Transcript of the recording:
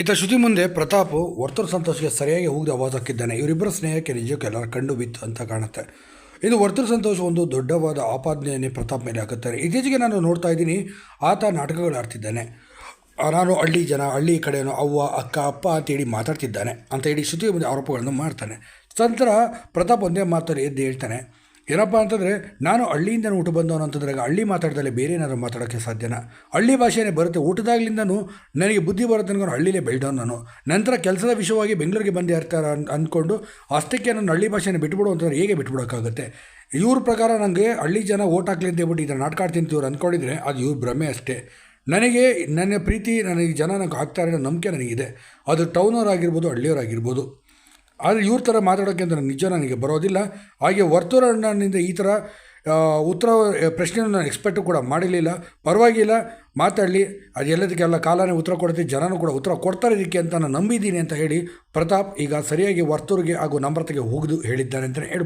ಇತ್ತ ಶ್ರುತಿ ಮುಂದೆ ಪ್ರತಾಪ್ ವರ್ತೂರ್ ಸಂತೋಷ್ಗೆ ಸರಿಯಾಗಿ ಹೋಗದೆ ಆವಾಜ್ ಹಾಕಿದ್ದಾನೆ. ಇವರಿಬ್ಬರ ಸ್ನೇಹಕ್ಕೆ ನಿಜಕ್ಕೆ ಎಲ್ಲರ ಕಂಡು ಬಿತ್ತು ಅಂತ ಕಾಣುತ್ತೆ. ಇದು ವರ್ತೂರ್ ಸಂತೋಷ್ ಒಂದು ದೊಡ್ಡವಾದ ಆಪಾದನೆಯನ್ನೇ ಪ್ರತಾಪ್ ಮೇಲೆ ಹಾಕುತ್ತಾರೆ. ಇತ್ತೀಚೆಗೆ ನಾನು ನೋಡ್ತಾ ಇದ್ದೀನಿ, ಆತ ನಾಟಕಗಳು ಆಡ್ತಿದ್ದಾನೆ. ನಾನು ಹಳ್ಳಿ ಜನ, ಹಳ್ಳಿ ಕಡೆಯೂ ಅವ್ವ, ಅಕ್ಕ, ಅಪ್ಪ ಅಂತೇಳಿ ಮಾತಾಡ್ತಿದ್ದಾನೆ ಅಂತ ಹೇಳಿ ಶ್ರುತಿ ಮುಂದೆ ಆರೋಪಗಳನ್ನು ಮಾಡ್ತಾನೆ. ನಂತರ ಪ್ರತಾಪ್ ಒಂದೇ ಮಾತಲ್ಲಿ ಎದ್ದು ಹೇಳ್ತಾನೆ ಏನಪ್ಪ ಅಂತಂದರೆ, ನಾನು ಹಳ್ಳಿಯಿಂದ ಊಟ ಬಂದವನು ಅಂತಂದ್ರೆ ಹಳ್ಳಿ ಮಾತಾಡ್ದಲ್ಲಿ ಬೇರೆ ಏನಾದರೂ ಮಾತಾಡೋಕ್ಕೆ ಸಾಧ್ಯನಾ? ಹಳ್ಳಿ ಭಾಷೆನೇ ಬರುತ್ತೆ. ಊಟದಾಗ್ಲಿಂದನೂ ನನಗೆ ಬುದ್ಧಿ ಬರುತ್ತೆ ಅನ್ಕೊಂಡು ಹಳ್ಳಿಲೇ ಬೆಳೆದವನು ನಾನು. ನಂತರ ಕೆಲಸದ ವಿಷಯವಾಗಿ ಬೆಂಗಳೂರಿಗೆ ಬಂದು ಇರ್ತಾರೆ ಅನ್ ಅಂದ್ಕೊಂಡು ಅಷ್ಟಕ್ಕೆ ನಾನು ಹಳ್ಳಿ ಭಾಷೆನ ಬಿಟ್ಬಿಡು ಅಂತಂದ್ರೆ ಹೇಗೆ ಬಿಟ್ಬಿಡೋಕ್ಕಾಗುತ್ತೆ? ಇವ್ರ ಪ್ರಕಾರ ನನಗೆ ಹಳ್ಳಿ ಜನ ಓಟ್ ಹಾಕ್ಲಿ ಅಂತ ಹೇಳ್ಬಿಟ್ಟು ಇದನ್ನು ನಾಟಕ ತಿಂತೀವ್ರು ಅಂದ್ಕೊಂಡಿದ್ರೆ ಅದು ಇವ್ರ ಭ್ರಮೆ ಅಷ್ಟೇ. ನನಗೆ ನನ್ನ ಪ್ರೀತಿ, ನನಗೆ ಜನ ನನಗೆ ಹಾಕ್ತಾರೆ ಅನ್ನೋ ನಂಬಿಕೆ ನನಗಿದೆ. ಅದು ಟೌನವ್ರು ಆಗಿರ್ಬೋದು ಹಳ್ಳಿಯವರಾಗಿರ್ಬೋದು. ಆದರೆ ಇವ್ರ ಥರ ಮಾತಾಡೋಕ್ಕೆ ಅಂತ ನಿಜ ನನಗೆ ಬರೋದಿಲ್ಲ. ಹಾಗೆ ವರ್ತೂರಣ್ಣನಿಂದ ಈ ಥರ ಉತ್ತರ ಪ್ರಶ್ನೆಯನ್ನು ನಾನು ಎಕ್ಸ್ಪೆಕ್ಟು ಕೂಡ ಮಾಡಲಿಲ್ಲ ಪರವಾಗಿಲ್ಲ, ಮಾತಾಡಲಿ. ಅದು ಎಲ್ಲದಕ್ಕೆಲ್ಲ ಕಾಲನೇ ಉತ್ತರ ಕೊಡುತ್ತೆ, ಜನನೂ ಕೂಡ ಉತ್ತರ ಕೊಡ್ತಾರೆ ಇದಕ್ಕೆ ಅಂತ ನಾನು ನಂಬಿದ್ದೀನಿ ಅಂತ ಹೇಳಿ ಪ್ರತಾಪ್ ಈಗ ಸರಿಯಾಗಿ ವರ್ತೂರಿಗೆ ಹಾಗೂ ನಮ್ರತೆಗೆ ಹೋಗಿದ್ದು ಹೇಳಿದ್ದಾನೆ ಅಂತಲೇ ಹೇಳ್ಬೋದು.